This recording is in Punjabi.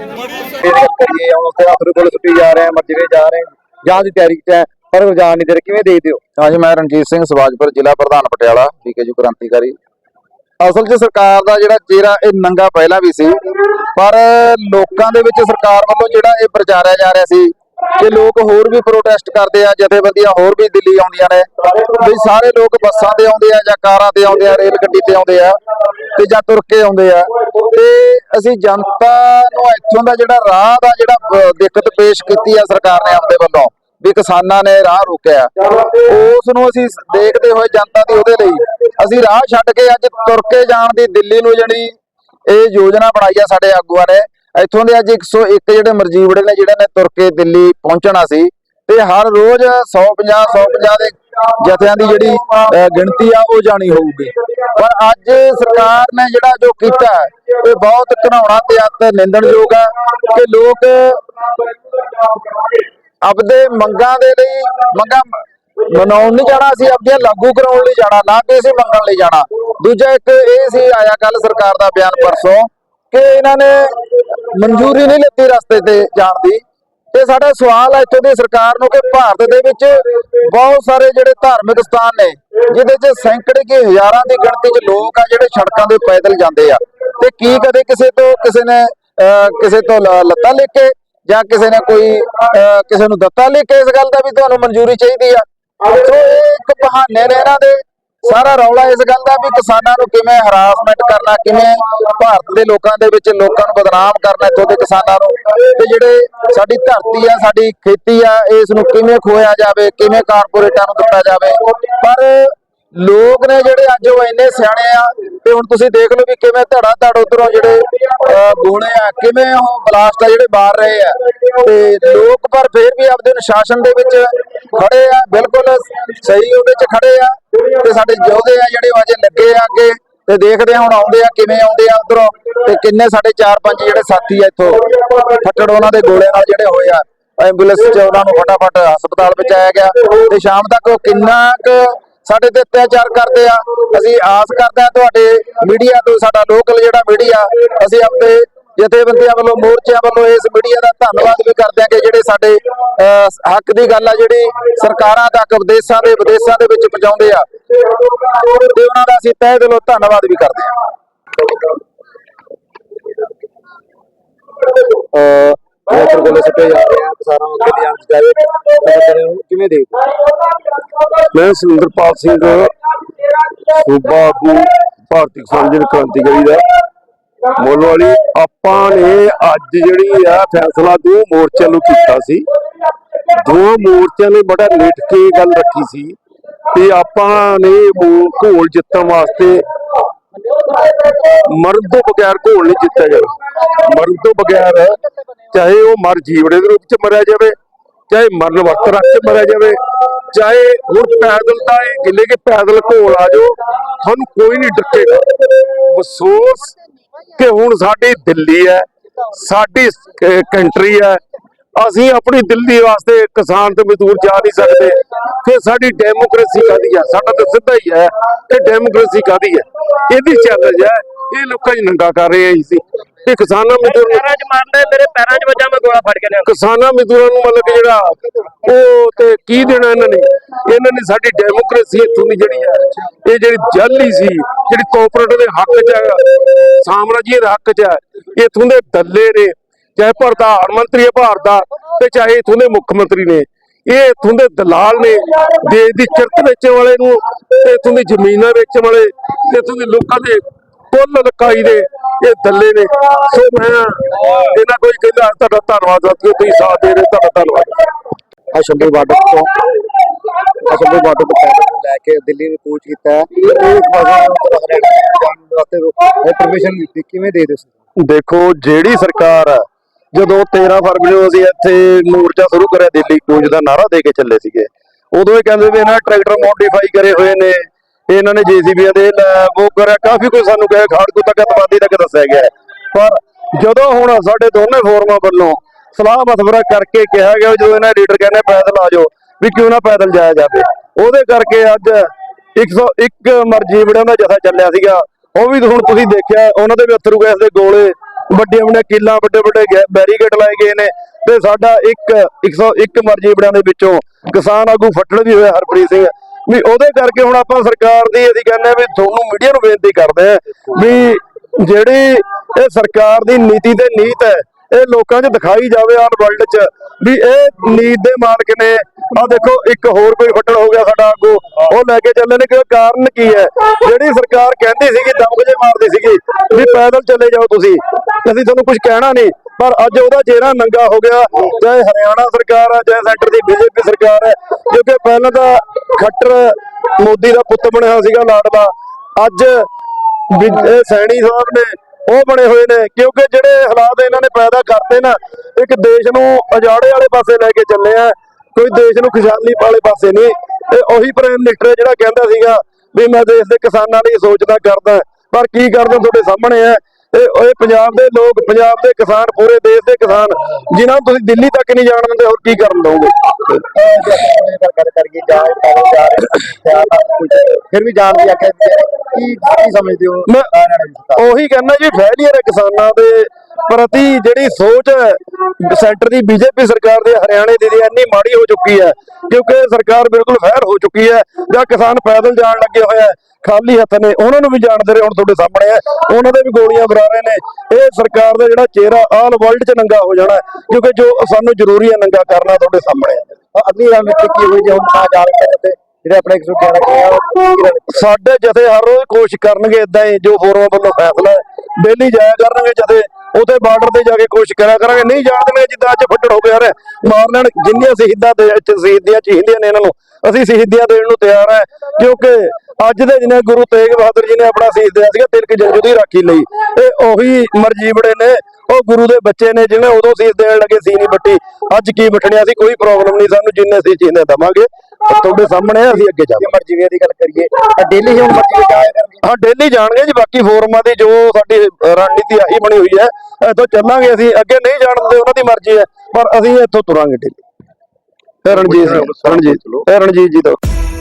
ਹੱਥ ਕੋਲ ਸੁੱਟੀ ਜਾ ਰਹੇ ਆ ਮੱਜਰੇ ਜਾ ਰਹੇ ਜਾਂ ਦੀ ਤਿਆਰੀ ਚ ਹੈ, ਪਰ ਉਹ ਨਹੀਂ ਦੇ ਰਹੇ ਕਿਵੇਂ ਦੇਖਦੇ ਹੋ? ਹਾਂਜੀ ਮੈਂ ਰਣਜੀਤ ਸਿੰਘ, ਸਵਾਜਪੁਰ ਜ਼ਿਲ੍ਹਾ ਪ੍ਰਧਾਨ ਪਟਿਆਲਾ ਠੀਕ ਹੈ ਜੀ ਕ੍ਰਾਂਤੀਕਾਰੀ। ਅਸਲ 'ਚ ਸਰਕਾਰ ਦਾ ਜਿਹੜਾ ਚਿਹਰਾ, ਇਹ ਨੰਗਾ ਪਹਿਲਾਂ ਵੀ ਸੀ, ਪਰ ਲੋਕਾਂ ਦੇ ਵਿੱਚ ਸਰਕਾਰ ਵੱਲੋਂ ਜਿਹੜਾ ਇਹ ਪ੍ਰਚਾਰਿਆ ਜਾ ਰਿਹਾ ਸੀ ਕਿ ਲੋਕ ਹੋਰ ਵੀ ਪ੍ਰੋਟੈਸਟ ਕਰਦੇ ਆ, ਜਥੇਬੰਦੀਆਂ ਹੋਰ ਵੀ ਦਿੱਲੀ ਆਉਂਦੀਆਂ ਨੇ, ਵੀ ਸਾਰੇ ਲੋਕ ਬੱਸਾਂ ਤੇ ਆਉਂਦੇ ਆ ਜਾਂ ਕਾਰਾਂ ਤੇ ਆਉਂਦੇ ਆ, ਰੇਲ ਗੱਡੀ ਤੇ ਆਉਂਦੇ ਆ ਤੇ ਜਾਂ ਤੁਰ ਕੇ ਆਉਂਦੇ ਆ, ਤੇ ਅਸੀਂ ਜਨਤਾ ਨੂੰ ਇੱਥੋਂ ਦਾ ਜਿਹੜਾ ਰਾਹ ਦਾ ਜਿਹੜਾ ਦਿੱਕਤ ਪੇਸ਼ ਕੀਤੀ ਆ ਸਰਕਾਰ ਨੇ ਆਪਦੇ ਵੱਲੋਂ, ਵੀ ਕਿਸਾਨਾਂ ਨੇ ਰਾਹ ਰੋਕਿਆ। ਉਸ ਨੂੰ ਅਸੀਂ ਦੇਖਦੇ ਹੋਏ ਜਨਤਾ ਦੀ ਉਹਦੇ ਲਈ, ਅਸੀਂ ਰਾਹ ਛੱਡ ਕੇ ਅੱਜ ਤੁਰ ਕੇ ਜਾਣ ਦੀ ਦਿੱਲੀ ਨੂੰ ਜਿਹੜੀ ਇਹ ਯੋਜਨਾ ਬਣਾਈ ਆ ਸਾਡੇ ਆਗੂਆਂ ਨੇ ਇੱਥੋਂ ਦੇ ਅੱਜ 101 ਜਿਹੜੇ ਮਰਜੀਵੜੇ ਨੇ ਜਿਹੜੇ ਨੇ ਤੁਰ ਕੇ ਦਿੱਲੀ ਪਹੁੰਚਣਾ ਸੀ, ਤੇ ਹਰ ਰੋਜ਼ 150 150 ਦੇ ਜਥਿਆਂ ਦੀ ਜਿਹੜੀ ਗਿਣਤੀ ਆ, ਉਹ ਜਾਣੀ ਹੋਊਗੀ। ਪਰ ਅੱਜ ਸਰਕਾਰ ਨੇ ਜਿਹੜਾ ਜੋ ਕੀਤਾ ਇਹ ਬਹੁਤ ਘਿਨਾਉਣਾ ਤੇ ਅਤ ਨਿੰਦਣਯੋਗ ਹੈ ਕਿ ਲੋਕ ਆਪਦੇ ਮੰਗਾਂ ਦੇ ਲਈ, ਮੰਗਾਂ ਮਨਾਉਣ ਨਹੀਂ ਜਾਣਾ, ਅਸੀਂ ਆਪਦੀਆਂ ਲਾਗੂ ਕਰਾਉਣ ਲਈ ਜਾਣਾ, ਨਾ ਕਿ ਅਸੀਂ ਮੰਗਣ ਲਈ ਜਾਣਾ। ਦੂਜਾ ਇੱਕ ਇਹ ਸੀ, ਆਇਆ ਕੱਲ ਸਰਕਾਰ ਦਾ ਬਿਆਨ ਪਰਸੋਂ, ਕਿ ਇਹਨਾਂ ਨੇ ਮਨਜ਼ੂਰੀ ਨਹੀਂ ਲਿੱਤੀ ਰਸਤੇ ਤੇ ਜਾਣ ਦੀ। ਤੇ ਸਾਡਾ ਸਵਾਲ ਹੈ ਇੱਥੋਂ ਦੀ ਸਰਕਾਰ ਨੂੰ ਕਿ ਭਾਰਤ ਦੇ ਵਿੱਚ ਬਹੁਤ ਸਾਰੇ ਜਿਹੜੇ ਧਾਰਮਿਕ ਸਥਾਨ ਨੇ ਜਿਹਦੇ 'ਚ ਸੈਂਕੜੇ ਕੀ ਹਜ਼ਾਰਾਂ ਦੀ ਗਿਣਤੀ 'ਚ ਲੋਕ ਆ ਜਿਹੜੇ ਸੜਕਾਂ ਦੇ ਪੈਦਲ ਜਾਂਦੇ ਆ। ਤੇ ਕੀ ਕਦੇ ਕਿਸੇ ਤੋਂ ਕਿਸੇ ਨੇ ਅਹ, ਕਿਸੇ ਤੋਂ ਲ- ਲੱਤਾਂ ਲਿਖ ਕੇ ਜਾਂ ਕਿਸੇ ਨੇ ਕੋਈ ਅਹ, ਕਿਸੇ ਨੂੰ ਦੱਤਾ ਲਿਖ ਕੇ ਇਸ ਗੱਲ ਦਾ ਵੀ ਤੁਹਾਨੂੰ ਮਨਜ਼ੂਰੀ ਚਾਹੀਦੀ ਆ? ਸੋ ਇਹ ਇੱਕ ਬਹਾਨੇ ਨੇ ਇਹਨਾਂ ਦੇ ਸਾਰਾ ਰੌਲਾ ਇਸ ਗੱਲ ਦਾ ਵੀ ਕਿਸਾਨਾਂ ਨੂੰ ਕਿਵੇਂ ਹਰਾਸਮੈਂਟ ਕਰਨਾ ਕਿਵੇਂ ਭਾਰਤ ਦੇ ਲੋਕਾਂ ਦੇ ਵਿੱਚ ਲੋਕਾਂ ਨੂੰ ਬਦਨਾਮ ਕਰਨਾ ਇੱਥੋਂ ਦੇ ਕਿਸਾਨਾਂ ਨੂੰ। ਤੇ ਜਿਹੜੇ ਸਾਡੀ ਧਰਤੀ ਆ ਸਾਡੀ ਖੇਤੀ ਆ ਇਸ ਨੂੰ ਕਿਵੇਂ ਖੋਇਆ ਜਾਵੇ ਕਿਵੇਂ ਕਾਰਪੋਰੇਟਾਂ ਨੂੰ ਦਿੱਤਾ ਜਾਵੇ। ਪਰ ਲੋਕ ਨੇ ਜਿਹੜੇ ਅੱਜ ਉਹ ਇੰਨੇ ਸਿਆਣੇ ਆ ਤੇ ਹੁਣ ਤੁਸੀਂ ਦੇਖ ਲਓ ਵੀ ਕਿਵੇਂ ਧੜਾ ਧੜ ਉਧਰੋਂ ਜਿਹੜੇ ਅਹ, ਗੋਲੇ ਆ ਕਿਵੇਂ ਉਹ ਬਲਾਸਟ ਆ ਜਿਹੜੇ ਮਾਰ ਰਹੇ ਆ। ਤੇ ਲੋਕ ਪਰ ਫੇਰ ਵੀ ਆਪਦੇ ਅਨੁਸ਼ਾਸਨ ਦੇ ਵਿੱਚ ਖੜੇ ਆ ਬਿਲਕੁਲ ਸਹੀ ਉਹਦੇ 'ਚ ਖੜੇ ਆ। ਤੇ ਸਾਡੇ ਯੋਧੇ ਆ, ਜਿਹੜੇ ਅਜੇ ਲੱਗੇ ਆ ਅੱਗੇ ਤੇ ਦੇਖਦੇ ਆ ਹੁਣ ਆਉਂਦੇ ਆ, ਕਿਵੇਂ ਆਉਂਦੇ ਆ ਉਧਰੋਂ ਤੇ ਕਿੰਨੇ ਸਾਡੇ 4-5 ਜਿਹੜੇ ਸਾਥੀ ਆ ਇੱਥੋਂ ਫੱਟੜ ਉਹਨਾਂ ਦੇ ਗੋਲੇ ਨਾਲ ਜਿਹੜੇ ਹੋਏ ਆ। ਐਂਬੂਲੈਂਸ 'ਚ ਉਹਨਾਂ ਨੂੰ ਫਟਾਫਟ ਹਸਪਤਾਲ ਪਹੁੰਚਾਇਆ ਗਿਆ ਤੇ ਸ਼ਾਮ ਤੱਕ ਉਹ ਕਿੰਨਾ ਕੁ ਸਾਡੇ ਤੇ ਅਤਿਆਚਾਰ ਕਰਦੇ ਆ। ਅਸੀਂ ਆਸ ਕਰਦੇ ਆ ਤੁਹਾਡੇ ਮੀਡੀਆ ਤੋਂ, ਸਾਡਾ ਲੋਕਲ ਜਿਹੜਾ ਮੀਡੀਆ, ਅਸੀਂ ਆਪਣੇ ਜਥੇਬੰਦੀਆਂ ਵੱਲੋਂ, ਮੋਰਚਿਆਂ ਵੱਲੋਂ ਇਸ ਮੀਡੀਆ ਦਾ ਧੰਨਵਾਦ ਵੀ ਕਰਦੇ ਆ ਕਿ ਜਿਹੜੇ ਸਾਡੇ ਹੱਕ ਦੀ ਗੱਲ ਆ ਜਿਹੜੀ ਸਰਕਾਰਾਂ ਤੱਕ, ਵਿਦੇਸ਼ਾਂ ਦੇ ਵਿਦੇਸ਼ਾਂ ਦੇ ਵਿੱਚ ਪਹੁੰਚਾਉਂਦੇ ਆ। ਉਹਨਾਂ ਦਾ ਅਸੀਂ ਤਹਿ ਦਿਲੋਂ ਧੰਨਵਾਦ ਵੀ ਕਰਦੇ ਆ ਮੋਟਰ ਕੋਲੇ ਸਿੱਟੇ ਜਾ ਰਹੇ ਆ ਕਿਸਾਨਾਂ ਅੱਗੇ ਲਿਆਉਣ ਦੀ ਜਾਵੇ ਕਿਵੇਂ ਦੇਖ ਮੈਂ ਸੁਰਿੰਦਰਪਾਲ ਸਿੰਘ, ਸੂਬਾ ਆਗੂ, ਭਾਰਤੀ ਕਿਸਾਨ ਜਨ ਕ੍ਰਾਂਤੀਕਾਰੀ ਦਾ। ਮੁੱਲ ਵਾਲੀ, ਆਪਾਂ ਨੇ ਅੱਜ ਜਿਹੜੀ ਆ ਫੈਸਲਾ ਦੋ ਮੋਰਚਿਆਂ ਨੂੰ ਕੀਤਾ ਸੀ। ਦੋ ਮੋਰਚਿਆਂ ਨੇ ਬੜਾ ਲਿਟ ਕੇ ਗੱਲ ਰੱਖੀ ਸੀ। ਤੇ ਆਪਾਂ ਨੇ ਘੋਲ ਜਿੱਤਣ ਵਾਸਤੇ ਮਰਨ ਤੋਂ ਬਗੈਰ ਘੋਲ ਨਹੀਂ ਜਿੱਤਿਆ ਜਾਵੇ ਮਰਦ ਤੋਂ ਬਗੈਰ ਚਾਹੇ ਉਹ ਮਰ ਜੀਵੜੇ ਦੇ ਰੂਪ ਚ ਮਰਿਆ ਜਾਵੇ, ਚਾਹੇ ਮਰਨ ਵਕਤ ਰੱਖ ਕੇ ਮਰਿਆ ਜਾਵੇ, ਚਾਹੇ ਹੁਣ ਪੈਦਲ ਦਾ ਇਹ ਗਿੱਲੇ ਕਿ ਪੈਦਲ ਘੋਲ ਆ ਜਾਓ, ਤੁਹਾਨੂੰ ਕੋਈ ਨਹੀਂ ਡੱਕੇਗਾ ਅਫਸੋਸ ਕਿ ਹੁਣ ਸਾਡੀ ਦਿੱਲੀ ਹੈ, ਸਾਡੀ ਕੰਟਰੀ ਹੈ ਅਸੀਂ ਆਪਣੀ ਦਿੱਲੀ ਵਾਸਤੇ ਕਿਸਾਨ ਤੇ ਮਜ਼ਦੂਰ ਜਾ ਨਹੀਂ ਸਕਦੇ ਫਿਰ ਸਾਡੀ ਡੈਮੋਕ੍ਰੇਸੀ ਕਾਦੀ ਹੈ? ਸਾਡਾ ਤਾਂ ਸਿੱਧਾ ਹੀ ਹੈ ਕਿ ਡੈਮੋਕ੍ਰੇਸੀ ਕਾਦੀ ਹੈ? ਇਹਦੀ ਚੈਲੰਜ ਹੈ ਇਹ ਲੋਕਾਂ ਹੀ ਨੰਗਾ ਕਰ ਰਹੇ ਸੀ ਤੇ ਕਿਸਾਨਾਂ ਮਜ਼ਦੂਰ ਪੈਰਾਂ 'ਚ ਮਾਰਦੇ ਮੇਰੇ ਪੈਰਾਂ 'ਚ ਵੱਜਾ ਮੈਂ ਗੋਲਾ ਫੜ ਕੇ ਲਿਆ ਕਿਸਾਨਾਂ ਮਜ਼ਦੂਰਾਂ ਨੂੰ ਮਤਲਬ ਕਿ ਜਿਹੜਾ ਉਹ ਤੇ ਕੀ ਦੇਣਾ ਇਹਨਾਂ ਨੇ? ਇਹਨਾਂ ਨੇ ਸਾਡੀ ਡੈਮੋਕ੍ਰੇਸੀ ਇੱਥੋਂ ਦੀ ਜਿਹੜੀ ਹੈ ਇਹ ਜਿਹੜੀ ਜਾਲੀ ਸੀ ਜਿਹੜੀ ਕੋਆਪਰੇਟਿਵ ਦੇ ਹੱਕ 'ਚ ਹੈ ਸਾਮਰਾਜੀ ਦੇ ਹੱਕ 'ਚ ਹੈ ਇੱਥੋਂ ਦੇ ਦੱਲੇ ਨੇ। ਚਾਹੇ ਪ੍ਰਧਾਨ ਮੰਤਰੀ ਹੈ ਭਾਰਤ ਦਾ ਤੇ ਚਾਹੇ ਇੱਥੋਂ ਦੇ ਮੁੱਖ ਮੰਤਰੀ ਨੇ ਇਹ ਇੱਥੋਂ ਦੇ ਦਲਾਲ ਨੇ ਦੇਸ਼ ਦੀ ਕਿਰਤ ਵੇਚਣ ਵਾਲੇ ਨੂੰ ਤੇ ਇੱਥੋਂ ਦੀ ਜ਼ਮੀਨਾਂ ਵੇਚਣ ਵਾਲੇ ਤੇ ਇੱਥੋਂ ਦੇ ਲੋਕਾਂ ਦੇ ਕੁੱਲ ਲਕਾਈ ਦੇ ਇਹ ਦੱਲੇ ਨੇ। ਸੋ ਮੈਂ ਇਹਨਾਂ ਕੋਈ ਕਹਿੰਦਾ ਤੁਹਾਡਾ ਧੰਨਵਾਦ ਸਾਥੀਓ ਤੁਸੀਂ ਸਾਥ ਦੇ ਰਹੇ ਤੁਹਾਡਾ ਧੰਨਵਾਦ। ਅਸ਼ੰਭੂ ਬਾਰਡਰ ਤੋਂ ਅਸ਼ੰਭੂ ਬਾਰਡਰ ਤੋਂ ਪੈਦਲ ਲੈ ਕੇ ਦਿੱਲੀ ਨੂੰ ਕੂਚ ਕੀਤਾ ਹੈ। ਇਹ ਇੱਕ ਹਰਿਆਣਾ ਜਾਣ ਵਾਸਤੇ ਪਰਮਿਸ਼ਨ ਕਿਵੇਂ ਦੇ ਦਿਓ ਦੇਖੋ ਜਿਹੜੀ ਸਰਕਾਰ ਜਦੋਂ 13 ਫਰਵਰੀ ਨੂੰ ਅਸੀਂ ਇੱਥੇ ਮੋਰਚਾ ਸ਼ੁਰੂ ਕਰਿਆ ਦਿੱਲੀ ਕੂਚ ਦਾ ਨਾਰਾ ਦੇ ਕੇ ਚੱਲੇ ਸੀਗੇ। ਉਦੋਂ ਇਹ ਕਹਿੰਦੇ ਵੀ ਇਹਨਾਂ ਨੇ ਟਰੈਕਟਰ ਮੋਡੀਫਾਈ ਕਰੇ ਹੋਏ ਨੇ। ਇਹਨਾਂ ਨੇ ਜੀਸੀਬੀਆਂ ਦੇ ਉਹ ਕਰਿਆ। ਕਾਫੀ ਕੁਝ ਸਾਨੂੰ ਕਹੇ, ਖਾੜਕੂ ਤੱਕ ਤਬਾਦੀ ਤੱਕ ਦੱਸਿਆ ਗਿਆ। ਪਰ ਜਦੋਂ ਹੁਣ ਸਾਡੇ ਦੋਨੇ ਫੋਰਮਾਂ ਵੱਲੋਂ ਸਲਾਹ ਮਸ਼ਵਰਾ ਕਰਕੇ ਕਿਹਾ ਗਿਆ ਜਦੋਂ ਇਹਨਾਂ ਲੀਡਰ ਕਹਿੰਦੇ ਪੈਦਲ ਆ ਜਾਓ, ਵੀ ਕਿਉਂ ਨਾ ਪੈਦਲ ਜਾਇਆ ਜਾਵੇ। ਉਹਦੇ ਕਰਕੇ ਅੱਜ 101 ਮਰਜ਼ੀ ਬੜਿਆਂ ਦਾ ਜਥਾ ਚੱਲਿਆ ਸੀਗਾ। ਉਹ ਵੀ ਹੁਣ ਤੁਸੀਂ ਦੇਖਿਆ, ਉਹਨਾਂ ਦੇ ਵੀ ਅਥਰੂ ਗੈਸ ਦੇ ਗੋਲੇ ਵੱਡੀਆਂ ਵੱਡੀਆਂ ਕਿੱਲਾਂ, ਵੱਡੇ ਵੱਡੇ ਬੈਰੀਕੇਡ ਲਾਏ ਗਏ ਨੇ ਤੇ ਸਾਡਾ ਇੱਕ 101 ਮਰਜ਼ੀ ਬੜਿਆਂ ਦੇ ਵਿੱਚੋਂ ਕਿਸਾਨ ਆਗੂ ਫੱਟੜ ਵੀ ਹੋਇਆ, ਹਰਪ੍ਰੀਤ ਸਿੰਘ। ਵੀ ਉਹਦੇ ਕਰਕੇ ਹੁਣ ਆਪਾਂ ਸਰਕਾਰ ਦੀ ਅਸੀਂ ਕਹਿੰਦੇ ਵੀ ਤੁਹਾਨੂੰ ਮੀਡੀਆ ਨੂੰ ਬੇਨਤੀ ਕਰਦੇ ਆ ਵੀ ਜਿਹੜੀ ਇਹ ਸਰਕਾਰ ਦੀ ਨੀਤੀ ਤੇ ਨੀਤ ਹੈ, ਇਹ ਲੋਕਾਂ 'ਚ ਦਿਖਾਈ ਜਾਵੇ ਆਲ ਵਰਲਡ 'ਚ ਵੀ ਇਹ ਨੀਤ ਦੇ ਮਾਲਕ ਨੇ ਆ ਦੇਖੋ ਇੱਕ ਹੋਰ ਕੋਈ ਫੱਟੜ ਹੋ ਗਿਆ ਸਾਡਾ ਆਗੂ ਉਹ ਲੈ ਕੇ ਚੱਲੇ ਨੇ ਕਿ ਕਾਰਨ ਕੀ ਹੈ? ਜਿਹੜੀ ਸਰਕਾਰ ਕਹਿੰਦੀ ਸੀਗੀ ਦਮਗਜੇ ਮਾਰਦੀ ਸੀਗੀ ਵੀ ਪੈਦਲ ਚਲੇ ਜਾਓ ਤੁਸੀਂ। ਅਸੀਂ ਤੁਹਾਨੂੰ ਕੁਝ ਕਹਿਣਾ ਨਹੀਂ ਪਰ ਅੱਜ ਉਹਦਾ ਚਿਹਰਾ ਨੰਗਾ ਹੋ ਗਿਆ। ਚਾਹੇ ਹਰਿਆਣਾ ਸਰਕਾਰ ਹੈ ਚਾਹੇ ਸੈਂਟਰ ਦੀ ਬੀਜੇਪੀ ਸਰਕਾਰ ਹੈ ਕਿਉਂਕਿ ਪਹਿਲਾਂ ਤਾਂ ਖੱਟਰ ਮੋਦੀ ਦਾ ਪੁੱਤ ਬਣਿਆ ਹੋਇਆ ਸੀਗਾ ਲਾਡਲਾ ਅੱਜ ਸੈਣੀ ਸਾਹਿਬ ਨੇ ਉਹ ਬਣੇ ਹੋਏ ਨੇ ਕਿਉਂਕਿ ਜਿਹੜੇ ਹਾਲਾਤ ਇਹਨਾਂ ਨੇ ਪੈਦਾ ਕਰਤੇ ਨਾ ਇੱਕ ਦੇਸ਼ ਨੂੰ ਅਜਾੜੇ ਵਾਲੇ ਪਾਸੇ ਲੈ ਕੇ ਚੱਲੇ ਆ। ਕੋਈ ਦੇਸ਼ ਨੂੰ ਖੁਸ਼ਹਾਲੀ ਵਾਲੇ ਪਾਸੇ ਨਹੀਂ। ਤੇ ਉਹੀ ਪ੍ਰਾਈਮ ਮਿਨਿਸਟਰ ਜਿਹੜਾ ਕਹਿੰਦਾ ਸੀਗਾ ਵੀ ਮੈਂ ਦੇਸ਼ ਦੇ ਕਿਸਾਨਾਂ ਲਈ ਸੋਚਦਾ ਕਰਦਾ। ਪਰ ਕੀ ਕਰਦਾ ਤੁਹਾਡੇ ਸਾਹਮਣੇ ਹੈ? ਇਹ ਇਹ ਪੰਜਾਬ ਦੇ ਲੋਕ ਪੰਜਾਬ ਦੇ ਕਿਸਾਨ ਪੂਰੇ ਦੇਸ਼ ਦੇ ਕਿਸਾਨ ਜਿਨ੍ਹਾਂ ਨੂੰ ਤੁਸੀਂ ਦਿੱਲੀ ਤੱਕ ਨਹੀਂ ਜਾਣ ਦਿੰਦੇ ਹੋਰ ਕੀ ਕਰਨ ਦੋਗੇ ਫਿਰ ਵੀ ਜਾਣ ਦੀ ਆਖਿਆ ਕੀ ਕੀ ਸਮਝਦੇ ਹੋ? ਮੈਂ ਉਹੀ ਕਹਿੰਦਾ ਜੀ ਫੈਲੀਅਰ ਹੈ ਕਿਸਾਨਾਂ ਦੇ ਪ੍ਰਤੀ ਜਿਹੜੀ ਸੋਚ ਹੈ ਸੈਂਟਰ ਦੀ ਬੀਜੇਪੀ ਸਰਕਾਰ ਦੀ ਹਰਿਆਣੇ ਦੀ ਦੀ ਇੰਨੀ ਮਾੜੀ ਹੋ ਚੁੱਕੀ ਹੈ ਕਿਉਂਕਿ ਸਰਕਾਰ ਬਿਲਕੁਲ ਫੈਰ ਹੋ ਚੁੱਕੀ ਹੈ ਜਾਂ ਕਿਸਾਨ ਪੈਦਲ ਜਾਣ ਲੱਗੇ ਹੋਏ ਹੈ ਖਾਲੀ ਹੱਥ ਨੇ ਉਹਨਾਂ ਨੂੰ ਵੀ ਜਾਣਦੇ ਰਹੇ ਹੁਣ ਤੁਹਾਡੇ ਸਾਹਮਣੇ ਹੈ ਉਹਨਾਂ ਦੇ ਵੀ ਗੋਲੀਆਂ ਬਰਾ ਰਹੇ ਨੇ। ਇਹ ਸਰਕਾਰ ਦਾ ਜਿਹੜਾ ਚਿਹਰਾ ਆਲ ਵਰਲਡ 'ਚ ਨੰਗਾ ਹੋ ਜਾਣਾ ਕਿਉਂਕਿ ਜੋ ਸਾਨੂੰ ਜ਼ਰੂਰੀ ਹੈ ਨੰਗਾ ਕਰਨਾ ਤੁਹਾਡੇ ਸਾਹਮਣੇ ਅਗਲੀ ਰਣਨੀਤੀ ਕੀ ਹੋਈ ਜੇ ਹੁਣ ਨਾ ਜਾ ਰਹੇ ਤੇ ਜਿਹੜੇ ਆਪਣੇ 111 ਕਿਹਾ? ਸਾਡੇ ਜਥੇ ਹਰ ਰੋਜ਼ ਕੋਸ਼ਿਸ਼ ਕਰਨਗੇ ਇਦਾਂ ਹੀ ਜੋ ਫੋਰਮਾਂ ਵੱਲੋਂ ਫੈਸਲਾ ਡੇਲੀ ਜਾਇਆ ਕਰਨਗੇ ਜਥੇ ਉਥੇ ਬਾਰਡਰ ਤੇ ਜਾ ਕੇ ਕੋਸ਼ਿਸ਼ ਕਰਿਆ ਕਰਾਂਗੇ। ਨਹੀਂ ਜਾਣ ਦੇਣਗੇ ਜਿੱਦਾਂ ਅੱਜ ਫੱਟੜ ਹੋ ਗਿਆ ਰੇ ਮਾਰ ਲੈਣ ਜਿੰਨੀਆਂ ਸ਼ਹੀਦਾਂ ਦੇ ਸ਼ਹੀਦੀਆਂ ਚਾਹੀਦੀਆਂ ਨੇ ਇਹਨਾਂ ਨੂੰ ਅਸੀਂ ਸ਼ਹੀਦੀਆਂ ਦੇਣ ਨੂੰ ਤਿਆਰ ਹੈ ਕਿਉਂਕਿ ਅੱਜ ਦੇ ਜਿਹਨੇ ਗੁਰੂ ਤੇਗ ਬਹਾਦਰ ਜੀ ਨੇ ਆਪਣਾ ਸ਼ਹੀਦ ਦਿਆ ਸੀਗਾ ਤਿਲਕ ਜੰਜੂ ਦੀ ਰਾਖੀ ਲਈ। ਇਹ ਉਹੀ ਮਰਜੀਵੜੇ ਨੇ ਉਹ ਗੁਰੂ ਦੇ ਬੱਚੇ ਨੇ ਜਿਹਨੇ ਉਦੋਂ ਸ਼ਹੀਦ ਦੇਣ ਲੱਗੇ ਸੀ ਨਹੀਂ ਬੱਟੀ। ਅੱਜ ਕੀ ਬਟਣਿਆ ਸੀ ਕੋਈ ਪ੍ਰੋਬਲਮ ਨਹੀਂ ਸਾਨੂੰ ਜਿੰਨੇ ਸੀ ਜਿੰਨੇ ਦਵਾਂਗੇ। ਤੁਹਾਡੇ ਸਾਹਮਣੇ ਅਸੀਂ ਅੱਗੇ ਜਾਵਾਂਗੇ ਮਰਜ਼ੀ ਦੀ ਗੱਲ ਕਰੀਏ। ਤਾਂ ਡੇਲੀ ਹੀ ਹੁਣ ਮਰਜ਼ੀ ਜਾਇਆ ਕਰਨੀ ਹਾਂ ਡੇਲੀ ਜਾਣਗੇ ਜੀ ਬਾਕੀ ਫੋਰਮਾਂ ਦੀ ਜੋ ਸਾਡੀ ਰਣਨੀਤੀ ਆਹੀ ਬਣੀ ਹੋਈ ਹੈ ਇੱਥੋਂ ਚੱਲਾਂਗੇ ਅਸੀਂ। ਅੱਗੇ ਨਹੀਂ ਜਾਣ ਦਿੰਦੇ ਉਹਨਾਂ ਦੀ ਮਰਜ਼ੀ ਹੈ ਪਰ ਅਸੀਂ ਇੱਥੋਂ ਤੁਰਾਂਗੇ ਡੇਲੀ ਰਣਜੀਤ ਰਣਜੀਤ ਰਣਜੀਤ ਜੀ ਦਾ